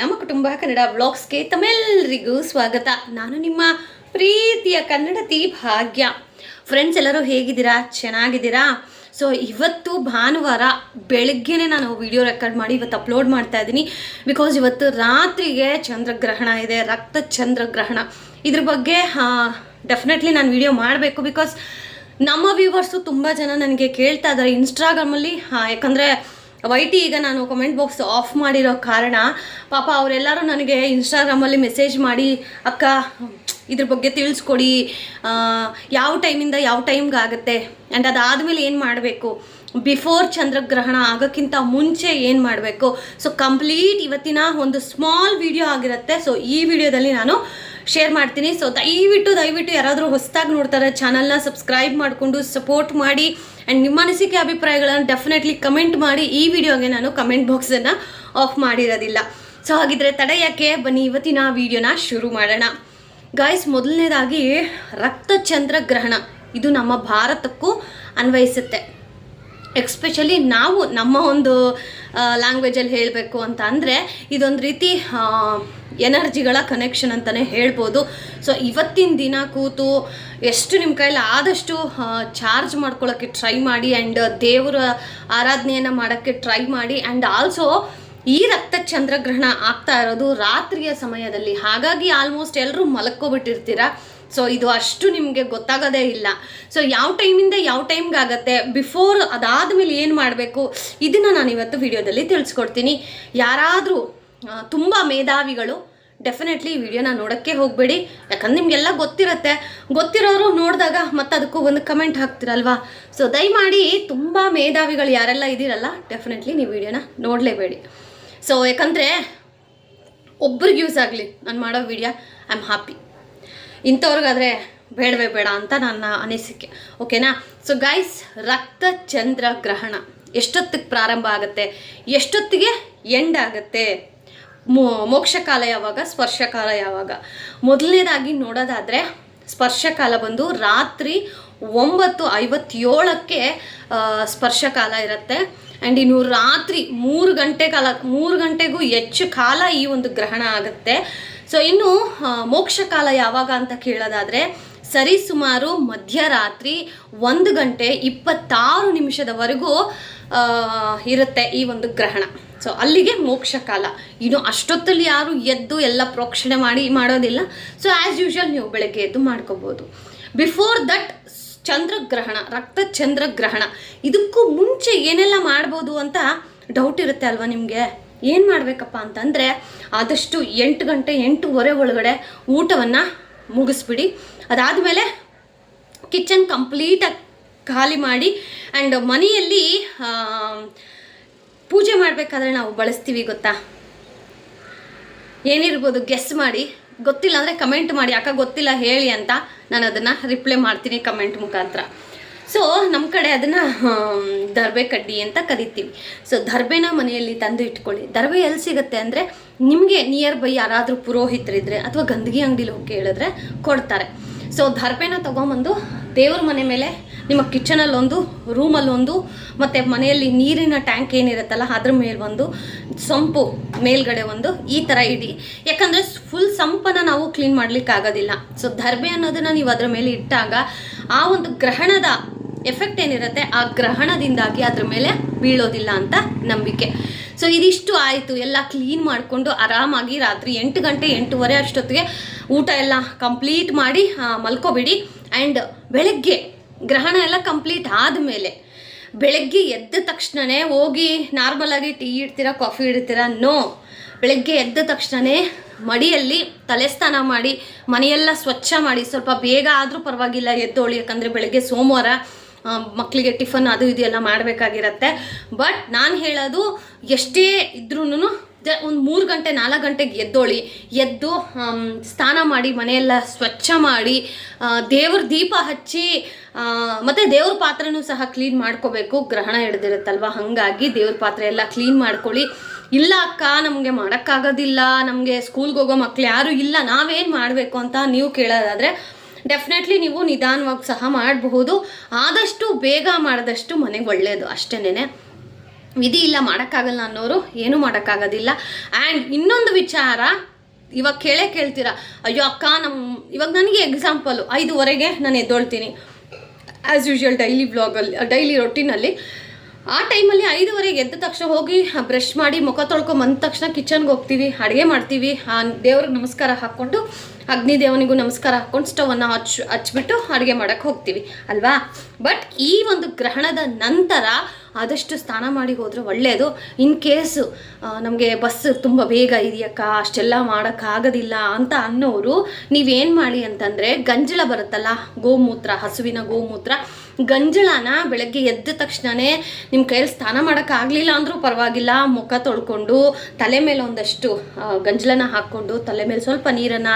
ನಮ್ಮ ಕುಟುಂಬ ಕನ್ನಡ ವ್ಲಾಗ್ಸ್ಗೆ ತಮ್ಮೆಲ್ಲರಿಗೂ ಸ್ವಾಗತ. ನಾನು ನಿಮ್ಮ ಪ್ರೀತಿಯ ಕನ್ನಡತಿ ಭಾಗ್ಯ ಫ್ರೆಂಡ್ಸ್ ಎಲ್ಲರೂ ಹೇಗಿದ್ದೀರಾ? ಚೆನ್ನಾಗಿದ್ದೀರಾ? ಸೊ ಇವತ್ತು ಭಾನುವಾರ ಬೆಳಗ್ಗೆನೇ ನಾನು ವಿಡಿಯೋ ರೆಕಾರ್ಡ್ ಮಾಡಿ ಇವತ್ತು ಅಪ್ಲೋಡ್ ಮಾಡ್ತಾ ಇದ್ದೀನಿ. ಬಿಕಾಸ್ ಇವತ್ತು ರಾತ್ರಿಗೆ ಚಂದ್ರಗ್ರಹಣ ಇದೆ, ರಕ್ತ ಚಂದ್ರಗ್ರಹಣ. ಇದ್ರ ಬಗ್ಗೆ ಡೆಫಿನೆಟ್ಲಿ ನಾನು ವಿಡಿಯೋ ಮಾಡಬೇಕು ಬಿಕಾಸ್ ನಮ್ಮ ವ್ಯೂವರ್ಸು ತುಂಬ ಜನ ನನಗೆ ಕೇಳ್ತಾ ಇದ್ದಾರೆ ಇನ್ಸ್ಟಾಗ್ರಾಮಲ್ಲಿ ಯಾಕಂದರೆ ವೈ ಟಿ ಈಗ ನಾನು ಕಮೆಂಟ್ ಬಾಕ್ಸ್ ಆಫ್ ಮಾಡಿರೋ ಕಾರಣ, ಪಾಪ ಅವರೆಲ್ಲರೂ ನನಗೆ ಇನ್ಸ್ಟಾಗ್ರಾಮಲ್ಲಿ ಮೆಸೇಜ್ ಮಾಡಿ, ಅಕ್ಕ, ಇದ್ರ ಬಗ್ಗೆ ತಿಳಿಸ್ಕೊಡಿ. ಯಾವ ಟೈಮಿಂದ ಯಾವ ಟೈಮ್ಗೆ ಆಗುತ್ತೆ? ಆ್ಯಂಡ್ ಅದಾದಮೇಲೆ ಏನು ಮಾಡಬೇಕು? ಬಿಫೋರ್ ಚಂದ್ರಗ್ರಹಣ ಆಗೋಕ್ಕಿಂತ ಮುಂಚೆ ಏನು ಮಾಡಬೇಕು? ಸೊ ಕಂಪ್ಲೀಟ್ ಇವತ್ತಿನ ಒಂದು ಸ್ಮಾಲ್ ವಿಡಿಯೋ ಆಗಿರುತ್ತೆ. ಸೊ ಈ ವಿಡಿಯೋದಲ್ಲಿ ನಾನು ಶೇರ್ ಮಾಡ್ತೀನಿ. ಸೊ ದಯವಿಟ್ಟು ದಯವಿಟ್ಟು ಯಾರಾದರೂ ಹೊಸದಾಗಿ ನೋಡ್ತಾರೆ ಚಾನಲ್ನ ಸಬ್ಸ್ಕ್ರೈಬ್ ಮಾಡಿಕೊಂಡು ಸಪೋರ್ಟ್ ಮಾಡಿ. ಆ್ಯಂಡ್ ನಿಮ್ಮ ಅನಿಸಿಕೆ ಅಭಿಪ್ರಾಯಗಳನ್ನು ಡೆಫಿನೆಟ್ಲಿ ಕಮೆಂಟ್ ಮಾಡಿ. ಈ ವಿಡಿಯೋಗೆ ನಾನು ಕಮೆಂಟ್ ಬಾಕ್ಸನ್ನು ಆಫ್ ಮಾಡಿರೋದಿಲ್ಲ. ಸೊ ಹಾಗಿದ್ರೆ ತಡೆ ಯಾಕೆ? ಬನ್ನಿ, ಇವತ್ತಿನ ವಿಡಿಯೋನ ಶುರು ಮಾಡೋಣ. ಗಾಯ್ಸ್ ಮೊದಲನೇದಾಗಿ ರಕ್ತಚಂದ್ರಗ್ರಹಣ. ಇದು ನಮ್ಮ ಭಾರತಕ್ಕೂ ಅನ್ವಯಿಸುತ್ತೆ. ಎಕ್ಸ್ಪೆಷಲಿ ನಾವು ನಮ್ಮ ಒಂದು ಲ್ಯಾಂಗ್ವೇಜಲ್ಲಿ ಹೇಳಬೇಕು ಅಂತ ಅಂದರೆ ಇದೊಂದು ರೀತಿ ಎನರ್ಜಿಗಳ ಕನೆಕ್ಷನ್ ಅಂತಲೇ ಹೇಳ್ಬೋದು. ಸೊ ಇವತ್ತಿನ ದಿನ ಕೂತು ಎಷ್ಟು ನಿಮ್ಮ ಕೈಯಲ್ಲಿ ಆದಷ್ಟು ಚಾರ್ಜ್ ಮಾಡ್ಕೊಳ್ಳೋಕ್ಕೆ ಟ್ರೈ ಮಾಡಿ ಆ್ಯಂಡ್ ದೇವರ ಆರಾಧನೆಯನ್ನು ಮಾಡೋಕ್ಕೆ ಟ್ರೈ ಮಾಡಿ ಆ್ಯಂಡ್ ಆಲ್ಸೋ ಈ ರಕ್ತ ಚಂದ್ರಗ್ರಹಣ ಆಗ್ತಾ ಇರೋದು ರಾತ್ರಿಯ ಸಮಯದಲ್ಲಿ. ಹಾಗಾಗಿ ಆಲ್ಮೋಸ್ಟ್ ಎಲ್ಲರೂ ಮಲ್ಕೋಬಿಟ್ಟಿರ್ತೀರ? ಸೊ ಇದು ಅಷ್ಟು ನಿಮಗೆ ಗೊತ್ತಾಗೋದೇ ಇಲ್ಲ. ಸೊ ಯಾವ ಟೈಮಿಂದ ಯಾವ ಟೈಮ್ಗೆ ಆಗುತ್ತೆ? ಬಿಫೋರ್ ಅದಾದಮೇಲೆ ಏನು ಮಾಡಬೇಕು? ಇದನ್ನು ನಾನು ಇವತ್ತು ವಿಡಿಯೋದಲ್ಲಿ ತಿಳಿಸ್ಕೊಡ್ತೀನಿ. ಯಾರಾದರೂ ತುಂಬ ಮೇಧಾವಿಗಳು ಡೆಫಿನೆಟ್ಲಿ ಈ ವಿಡಿಯೋನ ನೋಡೋಕ್ಕೆ ಹೋಗಬೇಡಿ. ಯಾಕಂದ್ರೆ ನಿಮಗೆಲ್ಲ ಗೊತ್ತಿರುತ್ತೆ. ಗೊತ್ತಿರೋರು ನೋಡಿದಾಗ ಮತ್ತೆ ಅದಕ್ಕೂ ಒಂದು ಕಮೆಂಟ್ ಹಾಕ್ತಿರಲ್ವಾ? ಸೊ ದಯಮಾಡಿ ತುಂಬ ಮೇಧಾವಿಗಳು ಯಾರೆಲ್ಲ ಇದ್ದೀರಲ್ಲ ಡೆಫಿನೆಟ್ಲಿ ನೀವು ವಿಡಿಯೋನ ನೋಡಲೇಬೇಡಿ. ಸೊ ಯಾಕಂದರೆ ಒಬ್ರಿಗೆ ಯೂಸ್ ಆಗಲಿ, ನಾನು ಮಾಡೋ ವಿಡಿಯೋ ಐ ಆಮ್ ಹ್ಯಾಪಿ ಇಂಥವ್ರಿಗಾದರೆ ಬೇಡವೇ ಬೇಡ ಅಂತ ನನ್ನ ಅನಿಸಿಕೆ. ಓಕೆನಾ? ಸೊ ಗೈಸ್ ರಕ್ತ ಚಂದ್ರ ಗ್ರಹಣ. ಎಷ್ಟೊತ್ತಿಗೆ ಪ್ರಾರಂಭ ಆಗುತ್ತೆ? ಎಷ್ಟೊತ್ತಿಗೆ ಎಂಡ್ ಆಗುತ್ತೆ? ಮೋಕ್ಷಕಾಲ ಯಾವಾಗ? ಸ್ಪರ್ಶಕಾಲ ಯಾವಾಗ? ಮೊದಲನೇದಾಗಿ ನೋಡೋದಾದರೆ, ಸ್ಪರ್ಶಕಾಲ ಬಂದು ರಾತ್ರಿ ಒಂಬತ್ತು ಐವತ್ತೇಳಕ್ಕೆ ಸ್ಪರ್ಶಕಾಲ ಇರುತ್ತೆ. ಆ್ಯಂಡ್ ಇನ್ನು ರಾತ್ರಿ ಮೂರು ಗಂಟೆ ಕಾಲ, ಮೂರು ಗಂಟೆಗೂ ಹೆಚ್ಚು ಕಾಲ ಈ ಒಂದು ಗ್ರಹಣ ಆಗುತ್ತೆ. ಸೊ ಇನ್ನು ಮೋಕ್ಷ ಕಾಲ ಯಾವಾಗ ಅಂತ ಕೇಳೋದಾದರೆ ಸರಿಸುಮಾರು ಮಧ್ಯರಾತ್ರಿ ಒಂದು ಗಂಟೆ ಇಪ್ಪತ್ತಾರು ನಿಮಿಷದವರೆಗೂ ಇರುತ್ತೆ ಈ ಒಂದು ಗ್ರಹಣ. ಸೊ ಅಲ್ಲಿಗೆ ಮೋಕ್ಷ ಕಾಲ. ಇನ್ನು ಅಷ್ಟೊತ್ತಲ್ಲಿ ಯಾರು ಎದ್ದು ಎಲ್ಲ ಪ್ರೋಕ್ಷಣೆ ಮಾಡಿ ಮಾಡೋದಿಲ್ಲ. ಸೊ ಆ್ಯಸ್ ಯೂಶುವಲ್ ನೀವು ಬೆಳಗ್ಗೆ ಎದ್ದು ಮಾಡ್ಕೋಬೋದು. ಬಿಫೋರ್ ದಟ್ ಚಂದ್ರಗ್ರಹಣ, ರಕ್ತ ಚಂದ್ರಗ್ರಹಣ. ಇದಕ್ಕೂ ಮುಂಚೆ ಏನೆಲ್ಲ ಮಾಡ್ಬೋದು ಅಂತ ಡೌಟ್ ಇರುತ್ತೆ ಅಲ್ವಾ ನಿಮಗೆ? ಏನು ಮಾಡಬೇಕಪ್ಪ ಅಂತಂದರೆ, ಆದಷ್ಟು ಎಂಟು ಗಂಟೆ, ಎಂಟೂವರೆ ಒಳಗಡೆ ಊಟವನ್ನು ಮುಗಿಸ್ಬಿಡಿ. ಅದಾದಮೇಲೆ ಕಿಚನ್ ಕಂಪ್ಲೀಟಾಗಿ ಖಾಲಿ ಮಾಡಿ ಆ್ಯಂಡ್ ಮನೆಯಲ್ಲಿ ಪೂಜೆ ಮಾಡಬೇಕಾದ್ರೆ ನಾವು ಬಳಸ್ತೀವಿ ಗೊತ್ತಾ? ಏನಿರ್ಬೋದು ಗೆಸ್ ಮಾಡಿ. ಗೊತ್ತಿಲ್ಲ ಅಂದರೆ ಕಮೆಂಟ್ ಮಾಡಿ ಯಾಕೆ ಗೊತ್ತಿಲ್ಲ, ಹೇಳಿ ಅಂತ ನಾನು ಅದನ್ನು ರಿಪ್ಲೈ ಮಾಡ್ತೀನಿ ಕಮೆಂಟ್ ಮುಖಾಂತರ. ಸೊ ನಮ್ಮ ಕಡೆ ಅದನ್ನು ದರ್ಬೆ ಕಡ್ಡಿ ಅಂತ ಕರಿತೀವಿ. ಸೊ ದರ್ಬೆನ ಮನೆಯಲ್ಲಿ ತಂದು ಇಟ್ಕೊಳ್ಳಿ. ದರ್ಬೆ ಎಲ್ಲಿ ಸಿಗುತ್ತೆ ಅಂದರೆ ನಿಮಗೆ ನಿಯರ್ ಬೈ ಯಾರಾದರೂ ಪುರೋಹಿತರಿದ್ದರೆ ಅಥವಾ ಗಂದಗಿ ಅಂಗಡಿಲಿ ಹೋಗಿ ಕೇಳಿದ್ರೆ ಕೊಡ್ತಾರೆ. ಸೊ ದರ್ಬೆನ ತೊಗೊಂಬಂದು ದೇವ್ರ ಮನೆ ಮೇಲೆ ನಿಮ್ಮ ಕಿಚನಲ್ಲಿ ಒಂದು ರೂಮಲ್ಲಿ ಒಂದು ಮತ್ತು ಮನೆಯಲ್ಲಿ ನೀರಿನ ಟ್ಯಾಂಕ್ ಏನಿರುತ್ತಲ್ಲ, ಅದ್ರ ಮೇಲೆ ಒಂದು ಸಂಪು ಮೇಲ್ಗಡೆ ಒಂದು ಈ ಥರ ಇಡಿ. ಯಾಕಂದರೆ ಫುಲ್ ಸಂಪನ್ನು ನಾವು ಕ್ಲೀನ್ ಮಾಡಲಿಕ್ಕಾಗೋದಿಲ್ಲ ಸೊ ದರ್ಬೆ ಅನ್ನೋದನ್ನು ನೀವು ಅದ್ರ ಮೇಲೆ ಇಟ್ಟಾಗ ಆ ಒಂದು ಗ್ರಹಣದ ಎಫೆಕ್ಟ್ ಏನಿರುತ್ತೆ, ಆ ಗ್ರಹಣದಿಂದಾಗಿ ಅದ್ರ ಮೇಲೆ ಬೀಳೋದಿಲ್ಲ ಅಂತ ನಂಬಿಕೆ. ಸೊ ಇದಿಷ್ಟು ಆಯಿತು. ಎಲ್ಲ ಕ್ಲೀನ್ ಮಾಡಿಕೊಂಡು ಆರಾಮಾಗಿ ರಾತ್ರಿ ಎಂಟು ಗಂಟೆ, ಎಂಟೂವರೆ ಅಷ್ಟೊತ್ತಿಗೆ ಊಟ ಎಲ್ಲ ಕಂಪ್ಲೀಟ್ ಮಾಡಿ ಮಲ್ಕೋಬಿಡಿ. ಆ್ಯಂಡ್ ಬೆಳಗ್ಗೆ ಗ್ರಹಣ ಎಲ್ಲ ಕಂಪ್ಲೀಟ್ ಆದಮೇಲೆ ಬೆಳಗ್ಗೆ ಎದ್ದ ತಕ್ಷಣವೇ ಹೋಗಿ ನಾರ್ಮಲಾಗಿ ಟೀ ಇಡ್ತೀರಾ ಕಾಫಿ ಇಡ್ತೀರಾ? ನೋ ಬೆಳಗ್ಗೆ ಎದ್ದ ತಕ್ಷಣವೇ ಮಡಿಯಲ್ಲಿ ತಲೆ ಸ್ನಾನ ಮಾಡಿ, ಮನೆಯೆಲ್ಲ ಸ್ವಚ್ಛ ಮಾಡಿ, ಸ್ವಲ್ಪ ಬೇಗ ಆದರೂ ಪರವಾಗಿಲ್ಲ ಎದ್ದೋಳಿ ಯಾಕಂದರೆ ಬೆಳಗ್ಗೆ ಸೋಮವಾರ ಮಕ್ಕಳಿಗೆ ಟಿಫನ್ ಅದು ಇದು ಎಲ್ಲ ಮಾಡಬೇಕಾಗಿರತ್ತೆ. ಬಟ್ ನಾನು ಹೇಳೋದು ಎಷ್ಟೇ ಇದ್ರೂ ಒಂದು ಮೂರು ಗಂಟೆ, ನಾಲ್ಕು ಗಂಟೆಗೆ ಎದ್ದೋಳಿ. ಎದ್ದು ಸ್ನಾನ ಮಾಡಿ, ಮನೆಯೆಲ್ಲ ಸ್ವಚ್ಛ ಮಾಡಿ ದೇವ್ರ ದೀಪ ಹಚ್ಚಿ ಮತ್ತೆ ದೇವ್ರ ಪಾತ್ರೆನೂ ಸಹ ಕ್ಲೀನ್ ಮಾಡ್ಕೋಬೇಕು. ಗ್ರಹಣ ಹಿಡ್ದಿರುತ್ತಲ್ವ? ಹಾಗಾಗಿ ದೇವ್ರ ಪಾತ್ರೆ ಎಲ್ಲ ಕ್ಲೀನ್ ಮಾಡ್ಕೊಳ್ಳಿ. ಇಲ್ಲ ಅಕ್ಕ, ನಮಗೆ ಮಾಡೋಕ್ಕಾಗೋದಿಲ್ಲ. ನಮಗೆ ಸ್ಕೂಲ್ಗೆ ಹೋಗೋ ಮಕ್ಳು ಯಾರೂ ಇಲ್ಲ. ನಾವೇನು ಮಾಡಬೇಕು ಅಂತ ನೀವು ಕೇಳೋದಾದರೆ, ಡೆಫಿನೆಟ್ಲಿ ನೀವು ನಿಧಾನವಾಗಿ ಸಹ ಮಾಡಬಹುದು. ಆದಷ್ಟು ಬೇಗ ಮಾಡಿದಷ್ಟು ಮನೆಗೆ ಒಳ್ಳೆಯದು ಅಷ್ಟೇನೆ ವಿಧಿ ಇಲ್ಲ, ಮಾಡೋಕ್ಕಾಗಲ್ಲ ಅನ್ನೋರು ಏನೂ ಮಾಡೋಕ್ಕಾಗೋದಿಲ್ಲ. ಆ್ಯಂಡ್ ಇನ್ನೊಂದು ವಿಚಾರ, ಇವಾಗ ಕೇಳೇ ಕೇಳ್ತೀರಾ, ಅಯ್ಯೋ ಅಕ್ಕ ನಮ್ಮ ಇವಾಗ ನನಗೆ ಎಕ್ಸಾಂಪಲು ಐದುವರೆಗೆ ನಾನು ಎದ್ದೊಳ್ತೀನಿ. ಆ್ಯಸ್ ಯೂಶ್ವಲ್ ಡೈಲಿ ಬ್ಲಾಗಲ್ಲಿ ಡೈಲಿ ರೊಟೀನಲ್ಲಿ ಆ ಟೈಮಲ್ಲಿ ಐದುವರೆಗೆ ಎದ್ದ ತಕ್ಷಣ ಹೋಗಿ ಬ್ರಷ್ ಮಾಡಿ ಮುಖ ತೊಳ್ಕೊಂಡು ಬಂದ ತಕ್ಷಣ ಕಿಚನ್ಗೆ ಹೋಗ್ತೀವಿ, ಅಡುಗೆ ಮಾಡ್ತೀವಿ. ಆ ದೇವ್ರಿಗೆ ನಮಸ್ಕಾರ ಹಾಕ್ಕೊಂಡು, ಅಗ್ನಿ ದೇವನಿಗೂ ನಮಸ್ಕಾರ ಹಾಕ್ಕೊಂಡು ಸ್ಟವನ್ನು ಹಚ್ ಹಚ್ಬಿಟ್ಟು ಅಡುಗೆ ಮಾಡೋಕ್ಕೆ ಹೋಗ್ತೀವಿ, ಅಲ್ವಾ? ಬಟ್ ಈ ಒಂದು ಗ್ರಹಣದ ನಂತರ ಆದಷ್ಟು ಸ್ನಾನ ಮಾಡಿ ಹೋದರೆ ಒಳ್ಳೆಯದು ಇನ್ ಕೇಸು ನಮಗೆ ಬಸ್ ತುಂಬ ಬೇಗ ಇದೆಯಕ್ಕ, ಅಷ್ಟೆಲ್ಲ ಮಾಡೋಕ್ಕಾಗೋದಿಲ್ಲ ಅಂತ ಅನ್ನೋರು, ನೀವೇನು ಮಾಡಿ ಅಂತಂದರೆ ಗಂಜಲ ಬರುತ್ತಲ್ಲ, ಗೋಮೂತ್ರ, ಹಸುವಿನ ಗೋಮೂತ್ರ ಗಂಜಳನ ಬೆಳಗ್ಗೆ ಎದ್ದ ತಕ್ಷಣನೇ ನಿಮ್ಮ ಕೈಯಲ್ಲಿ ಸ್ನಾನ ಮಾಡೋಕ್ಕಾಗಲಿಲ್ಲ ಅಂದರೂ ಪರವಾಗಿಲ್ಲ. ಮುಖ ತೊಳ್ಕೊಂಡು ತಲೆ ಮೇಲೆ ಒಂದಷ್ಟು ಗಂಜಲನ ಹಾಕ್ಕೊಂಡು ತಲೆ ಮೇಲೆ ಸ್ವಲ್ಪ ನೀರನ್ನು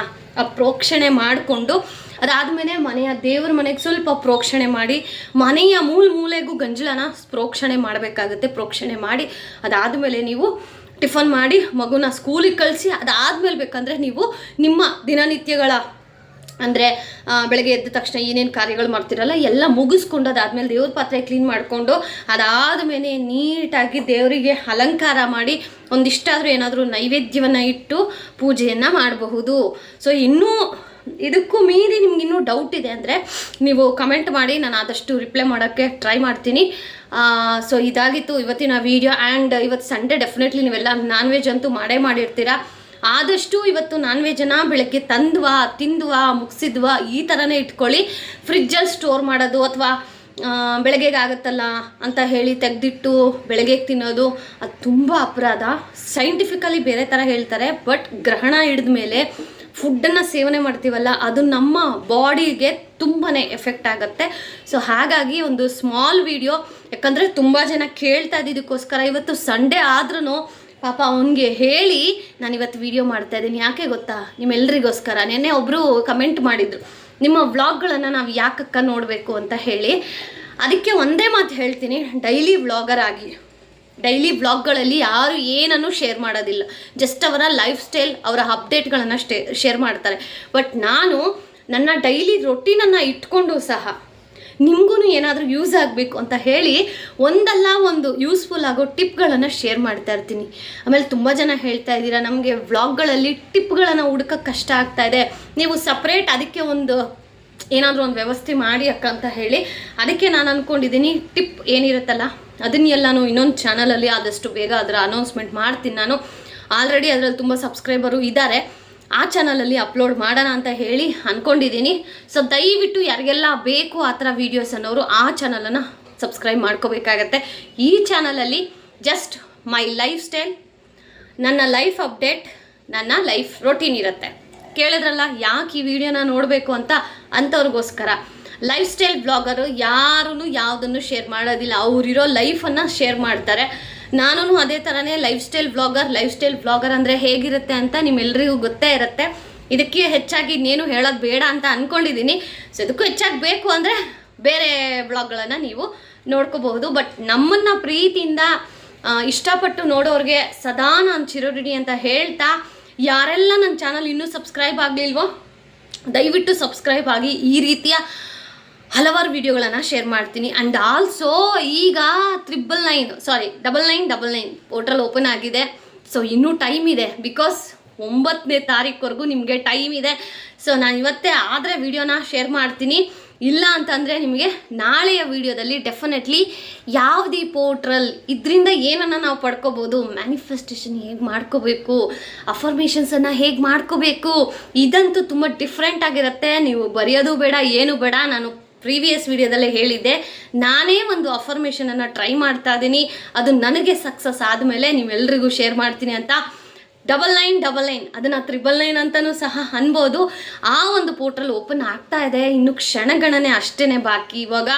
ಪ್ರೋಕ್ಷಣೆ ಮಾಡಿಕೊಂಡು ಅದಾದಮೇಲೆ ಮನೆಯ ದೇವ್ರ ಮನೆಗೆ ಸ್ವಲ್ಪ ಪ್ರೋಕ್ಷಣೆ ಮಾಡಿ, ಮನೆಯ ಮೂಲ ಮೂಲೆಗೂ ಗಂಜಲನ ಪ್ರೋಕ್ಷಣೆ ಮಾಡಬೇಕಾಗುತ್ತೆ. ಪ್ರೋಕ್ಷಣೆ ಮಾಡಿ ಅದಾದಮೇಲೆ ನೀವು ಟಿಫನ್ ಮಾಡಿ ಮಗುನ ಸ್ಕೂಲಿಗೆ ಕಳಿಸಿ, ಅದಾದಮೇಲೆ ಬೇಕಂದರೆ ನೀವು ನಿಮ್ಮ ದಿನನಿತ್ಯಗಳ ಅಂದರೆ ಬೆಳಗ್ಗೆ ಎದ್ದ ತಕ್ಷಣ ಏನೇನು ಕಾರ್ಯಗಳು ಮಾಡ್ತಿರಲ್ಲ, ಎಲ್ಲ ಮುಗಿಸ್ಕೊಂಡು ಅದಾದಮೇಲೆ ದೇವ್ರ ಪಾತ್ರೆ ಕ್ಲೀನ್ ಮಾಡಿಕೊಂಡು ಅದಾದಮೇಲೆ ನೀಟಾಗಿ ದೇವರಿಗೆ ಅಲಂಕಾರ ಮಾಡಿ, ಒಂದಿಷ್ಟಾದರೂ ಏನಾದರೂ ನೈವೇದ್ಯವನ್ನು ಇಟ್ಟು ಪೂಜೆಯನ್ನು ಮಾಡಬಹುದು. ಸೊ ಇನ್ನೂ ಇದಕ್ಕೂ ಮೀರಿ ನಿಮ್ಗೆ ಇನ್ನೂ ಡೌಟ್ ಇದೆ ಅಂದರೆ, ನೀವು ಕಮೆಂಟ್ ಮಾಡಿ, ನಾನು ಆದಷ್ಟು ರಿಪ್ಲೈ ಮಾಡೋಕ್ಕೆ ಟ್ರೈ ಮಾಡ್ತೀನಿ. ಸೊ ಇದಾಗಿತ್ತು ಇವತ್ತಿನ ವಿಡಿಯೋ ಆ್ಯಂಡ್ ಇವತ್ತು ಸಂಡೇ ಡೆಫಿನೆಟ್ಲಿ ನೀವೆಲ್ಲ ನಾನ್ ವೆಜ್ ಅಂತೂ ಮಾಡೇ ಮಾಡಿರ್ತೀರಾ. ಆದಷ್ಟು ಇವತ್ತು ನಾನ್ ವೆಜ್ಜನ್ನು ಬೆಳಗ್ಗೆ ತಂದ್ವಾ, ತಿಂದ್ವಾ, ಮುಗಿಸಿದ್ವಾ, ಈ ಥರನೇ ಇಟ್ಕೊಳ್ಳಿ. ಫ್ರಿಜ್ಜಲ್ಲಿ ಸ್ಟೋರ್ ಮಾಡೋದು ಅಥವಾ ಬೆಳಗ್ಗೆಗೆ ಆಗುತ್ತಲ್ಲ ಅಂತ ಹೇಳಿ ತೆಗೆದಿಟ್ಟು ಬೆಳಗ್ಗೆಗೆ ತಿನ್ನೋದು, ಅದು ತುಂಬ ಅಪರಾಧ. ಸೈಂಟಿಫಿಕಲಿ ಬೇರೆ ಥರ ಹೇಳ್ತಾರೆ ಬಟ್ ಗ್ರಹಣ ಹಿಡಿದ ಮೇಲೆ ಫುಡ್ಡನ್ನು ಸೇವನೆ ಮಾಡ್ತೀವಲ್ಲ, ಅದು ನಮ್ಮ ಬಾಡಿಗೆ ತುಂಬಾ ಎಫೆಕ್ಟ್ ಆಗುತ್ತೆ. ಸೊ ಹಾಗಾಗಿ ಒಂದು ಸ್ಮಾಲ್ ವಿಡಿಯೋ ಯಾಕಂದರೆ ತುಂಬ ಜನ ಕೇಳ್ತಾ ಇದ್ದಿದ್ದಕ್ಕೋಸ್ಕರ ಇವತ್ತು ಸಂಡೇ ಆದ್ರೂ ಪಾಪ ಅವನಿಗೆ ಹೇಳಿ ನಾನು ಇವತ್ತು ವಿಡಿಯೋ ಮಾಡ್ತಾ ಇದ್ದೀನಿ. ಯಾಕೆ ಗೊತ್ತಾ? ನಿಮ್ಮೆಲ್ಲರಿಗೋಸ್ಕರ ನಿನ್ನೆ ಒಬ್ಬರು ಕಮೆಂಟ್ ಮಾಡಿದರು. ನಿಮ್ಮ ವ್ಲಾಗ್ಗಳನ್ನು ನಾವು ಯಾಕಕ್ಕ ನೋಡಬೇಕು ಅಂತ ಹೇಳಿ. ಅದಕ್ಕೆ ಒಂದೇ ಮಾತು ಹೇಳ್ತೀನಿ. ಡೈಲಿ ವ್ಲಾಗರ್ ಆಗಿ. ಡೈಲಿ ಬ್ಲಾಗ್ಗಳಲ್ಲಿ ಯಾರು ಏನನ್ನು ಶೇರ್ ಮಾಡೋದಿಲ್ಲ. ಜಸ್ಟ್ ಅವರ ಲೈಫ್ ಸ್ಟೈಲ್ ಅವರ ಅಪ್ಡೇಟ್ಗಳನ್ನು ಶೇ ಶೇರ್ ಮಾಡ್ತಾರೆ. ಬಟ್ ನಾನು ನನ್ನ ಡೈಲಿ ರೊಟೀನನ್ನು ಇಟ್ಕೊಂಡು ಸಹ ನಿಮಗೂ ಏನಾದರೂ ಯೂಸ್ ಆಗಬೇಕು ಅಂತ ಹೇಳಿ ಒಂದಲ್ಲ ಒಂದು ಯೂಸ್ಫುಲ್ ಆಗೋ ಟಿಪ್ಗಳನ್ನು ಶೇರ್ ಮಾಡ್ತಾ ಇರ್ತೀನಿ. ಆಮೇಲೆ ತುಂಬ ಜನ ಹೇಳ್ತಾ ಇದ್ದೀರಾ, ನಮಗೆ ವ್ಲಾಗ್ಗಳಲ್ಲಿ ಟಿಪ್ಗಳನ್ನು ಹುಡ್ಕಕ್ಕೆ ಕಷ್ಟ ಆಗ್ತಾ ಇದೆ. ನೀವು ಸಪ್ರೇಟ್ ಅದಕ್ಕೆ ಒಂದು ಏನಾದರೂ ಒಂದು ವ್ಯವಸ್ಥೆ ಮಾಡಿ ಅಕ್ಕ ಅಂತ ಹೇಳಿ, ಅದಕ್ಕೆ ನಾನು ಅಂದ್ಕೊಂಡಿದ್ದೀನಿ ಟಿಪ್ ಏನಿರುತ್ತಲ್ಲ ಅದನ್ನೆಲ್ಲನೂ ಇನ್ನೊಂದು ಚಾನಲಲ್ಲಿ ಆದಷ್ಟು ಬೇಗ ಅದರ ಅನೌನ್ಸ್ಮೆಂಟ್ ಮಾಡ್ತೀನಿ ನಾನು. ಆಲ್ರೆಡಿ ಅದರಲ್ಲಿ ತುಂಬ ಸಬ್ಸ್ಕ್ರೈಬರು ಇದ್ದಾರೆ ಆ ಚಾನಲಲ್ಲಿ ಅಪ್ಲೋಡ್ ಮಾಡೋಣ ಅಂತ ಹೇಳಿ ಅಂದ್ಕೊಂಡಿದ್ದೀನಿ ಸೊ ದಯವಿಟ್ಟು ಯಾರಿಗೆಲ್ಲ ಬೇಕು ಆ ಥರ ವೀಡಿಯೋಸ್ ಅನ್ನೋರು ಆ ಚಾನಲನ್ನು ಸಬ್ಸ್ಕ್ರೈಬ್ ಮಾಡ್ಕೋಬೇಕಾಗತ್ತೆ. ಈ ಚಾನಲಲ್ಲಿ ಜಸ್ಟ್ ಮೈ ಲೈಫ್ ಸ್ಟೈಲ್ ನನ್ನ ಲೈಫ್ ಅಪ್ಡೇಟ್ ನನ್ನ ಲೈಫ್ ರೊಟೀನ್ ಇರುತ್ತೆ. ಕೇಳಿದ್ರಲ್ಲ, ಯಾಕೆ ಈ ವಿಡಿಯೋನ ನೋಡಬೇಕು ಅಂತ? ಅಂಥವ್ರಿಗೋಸ್ಕರ ಲೈಫ್ ಸ್ಟೈಲ್ ಬ್ಲಾಗರು ಯಾರೂ ಯಾವುದನ್ನು ಶೇರ್ ಮಾಡೋದಿಲ್ಲ. ಅವರಿರೋ ಲೈಫನ್ನು ಶೇರ್ ಮಾಡ್ತಾರೆ. ನಾನು ಅದೇ ಥರನೇ lifestyle blogger lifestyle blogger ಅಂದರೆ ಹೇಗಿರುತ್ತೆ ಅಂತ ನಿಮ್ಮೆಲ್ಲರಿಗೂ ಗೊತ್ತೇ ಇರುತ್ತೆ. ಇದಕ್ಕೆ ಹೆಚ್ಚಾಗಿ ಇನ್ನೇನು ಹೇಳೋದು ಬೇಡ ಅಂತ ಅಂದ್ಕೊಂಡಿದ್ದೀನಿ ಸೊ ಅದಕ್ಕೂ ಹೆಚ್ಚಾಗಿ ಬೇಕು ಅಂದರೆ ಬೇರೆ ಬ್ಲಾಗ್ಗಳನ್ನು ನೀವು ನೋಡ್ಕೋಬಹುದು. ಬಟ್ ನಮ್ಮನ್ನು ಪ್ರೀತಿಯಿಂದ ಇಷ್ಟಪಟ್ಟು ನೋಡೋರಿಗೆ ಸದಾ ನಾನು ಚಿರೋಡಿಡಿ ಅಂತ ಹೇಳ್ತಾ ಯಾರೆಲ್ಲ ನನ್ನ ಚಾನಲ್ ಇನ್ನೂ ಸಬ್ಸ್ಕ್ರೈಬ್ ಆಗಲಿಲ್ವೋ, ದಯವಿಟ್ಟು ಸಬ್ಸ್ಕ್ರೈಬ್ ಆಗಿ ಈ ರೀತಿಯ ಹಲವಾರು ವಿಡಿಯೋಗಳನ್ನು ಶೇರ್ ಮಾಡ್ತೀನಿ. ಆ್ಯಂಡ್ ಆಲ್ಸೋ ಈಗ triple nine sorry double nine double nine portal open ಆಗಿದೆ. ಸೊ ಇನ್ನೂ ಟೈಮ್ ಇದೆ ಬಿಕಾಸ್ ಒಂಬತ್ತನೇ ತಾರೀಕುವರೆಗೂ ನಿಮಗೆ ಟೈಮ್ ಇದೆ. ಸೊ ನಾನು ಇವತ್ತೇ ಆದರೆ ವಿಡಿಯೋನ ಶೇರ್ ಮಾಡ್ತೀನಿ. ಇಲ್ಲ ಅಂತಂದರೆ ನಿಮಗೆ ನಾಳೆಯ ವಿಡಿಯೋದಲ್ಲಿ ಡೆಫಿನೆಟ್ಲಿ ಯಾವ್ದು ಪೋರ್ಟ್ರಲ್ ಇದರಿಂದ ಏನನ್ನು ನಾವು ಪಡ್ಕೋಬೋದು ಮ್ಯಾನಿಫೆಸ್ಟೇಷನ್ ಹೇಗೆ ಮಾಡ್ಕೋಬೇಕು ಅಫರ್ಮೇಷನ್ಸನ್ನು ಹೇಗೆ ಮಾಡ್ಕೋಬೇಕು, ಇದಂತೂ ತುಂಬ ಡಿಫ್ರೆಂಟ್ ಆಗಿರುತ್ತೆ. ನೀವು ಬರೆಯೋದು ಬೇಡ, ಏನು ಬೇಡ, ನಾನು ಪ್ರೀವಿಯಸ್ ವಿಡಿಯೋದಲ್ಲೇ ಹೇಳಿದ್ದೆ. ನಾನೇ ಒಂದು ಅಫರ್ಮೇಷನನ್ನು ಟ್ರೈ ಮಾಡ್ತಾ ಇದ್ದೀನಿ. ಅದು ನನಗೆ ಸಕ್ಸಸ್ ಆದಮೇಲೆ ನೀವೆಲ್ಲರಿಗೂ ಶೇರ್ ಮಾಡ್ತೀನಿ ಅಂತ. ಡಬಲ್ ನೈನ್ ಡಬಲ್ ನೈನ್ ಅದನ್ನು ತ್ರಿಬಲ್ ನೈನ್ ಅಂತಲೂ ಸಹ ಅನ್ಬೋದು. ಆ ಒಂದು ಪೋರ್ಟಲ್ ಓಪನ್ ಆಗ್ತಾ ಇದೆ. ಇನ್ನು ಕ್ಷಣಗಣನೆ ಅಷ್ಟೇ ಬಾಕಿ. ಇವಾಗ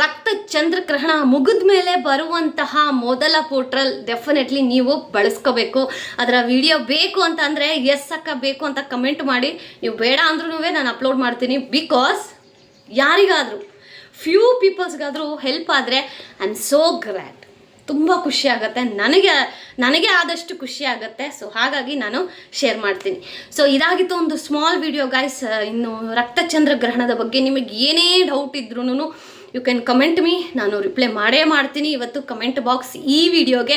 ರಕ್ತ ಚಂದ್ರಗ್ರಹಣ ಮುಗಿದ ಮೇಲೆ ಬರುವಂತಹ ಮೊದಲ ಪೋರ್ಟಲ್ ಡೆಫಿನೆಟ್ಲಿ ನೀವು ಬಳಸ್ಕೋಬೇಕು. ಅದರ ವಿಡಿಯೋ ಬೇಕು ಅಂತ ಅಂದರೆ ಎಸ್ ಅಕ್ಕ, ಬೇಕು ಅಂತ ಕಮೆಂಟ್ ಮಾಡಿ. ನೀವು ಬೇಡ ಅಂದ್ರೂ ನಾನು ಅಪ್ಲೋಡ್ ಮಾಡ್ತೀನಿ. ಬಿಕಾಸ್ ಯಾರಿಗಾದರೂ ಫ್ಯೂ ಪೀಪಲ್ಸ್ಗಾದರೂ ಹೆಲ್ಪ್ ಆದರೆ ಐ ಆಮ್ ಸೋ ಗ್ರ್ಯಾಟ್ ತುಂಬ ಖುಷಿ ಆಗುತ್ತೆ. ನನಗೆ ನನಗೆ ಆದಷ್ಟು ಖುಷಿ ಆಗುತ್ತೆ. ಸೊ ಹಾಗಾಗಿ ನಾನು ಶೇರ್ ಮಾಡ್ತೀನಿ. ಸೊ ಇದಾಗಿತ್ತು ಒಂದು ಸ್ಮಾಲ್ ವಿಡಿಯೋ ಗೈಸ್ ಇನ್ನು ರಕ್ತಚಂದ್ರ ಗ್ರಹಣದ ಬಗ್ಗೆ ನಿಮಗೆ ಏನೇ ಡೌಟ್ ಇದ್ರೂ ಯು ಕ್ಯಾನ್ ಕಮೆಂಟ್ ಮೀ ನಾನು ರಿಪ್ಲೈ ಮಾಡೇ ಮಾಡ್ತೀನಿ. ಇವತ್ತು ಕಮೆಂಟ್ ಬಾಕ್ಸ್ ಈ ವಿಡಿಯೋಗೆ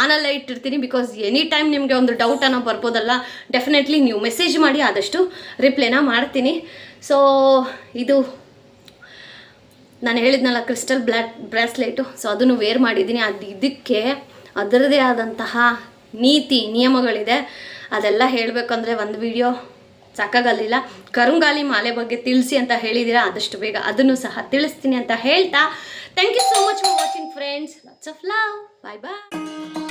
ಆನಲ್ಲೇ ಇಟ್ಟಿರ್ತೀನಿ ಬಿಕಾಸ್ ಎನಿ ಟೈಮ್ ನಿಮಗೆ ಒಂದು ಡೌಟ್ ಅನ್ನೋ ಬರ್ಬೋದಲ್ಲ ಡೆಫಿನೆಟ್ಲಿ ನೀವು ಮೆಸೇಜ್ ಮಾಡಿ ಆದಷ್ಟು ರಿಪ್ಲೈನ ಮಾಡ್ತೀನಿ. ಸೊ ಇದು ನಾನು ಹೇಳಿದ್ನಲ್ಲ ಕ್ರಿಸ್ಟಲ್ ಬ್ಲ್ಯಾಕ್ ಬ್ರಾಸ್ಲೆಟು ಸೊ ಅದನ್ನು ವೇರ್ ಮಾಡಿದ್ದೀನಿ. ಅದು ಇದಕ್ಕೆ ಅದರದೇ ಆದಂತಹ ನೀತಿ, ನಿಯಮಗಳಿದೆ. ಅದೆಲ್ಲ ಹೇಳಬೇಕಂದ್ರೆ ಒಂದು ವಿಡಿಯೋ ಸಾಕಾಗಲಿಲ್ಲ. ಕರುಂಗಾಲಿ ಮಾಲೆ ಬಗ್ಗೆ ತಿಳಿಸಿ ಅಂತ ಹೇಳಿದ್ದೀರಾ ಆದಷ್ಟು ಬೇಗ ಅದನ್ನು ಸಹ ತಿಳಿಸ್ತೀನಿ ಅಂತ ಹೇಳ್ತಾ. Thank you so much for watching friends lots of love bye bye